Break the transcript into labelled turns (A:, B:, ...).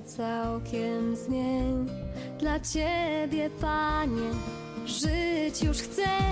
A: całkiem zmień. Dla Ciebie, Panie, żyć już chcę.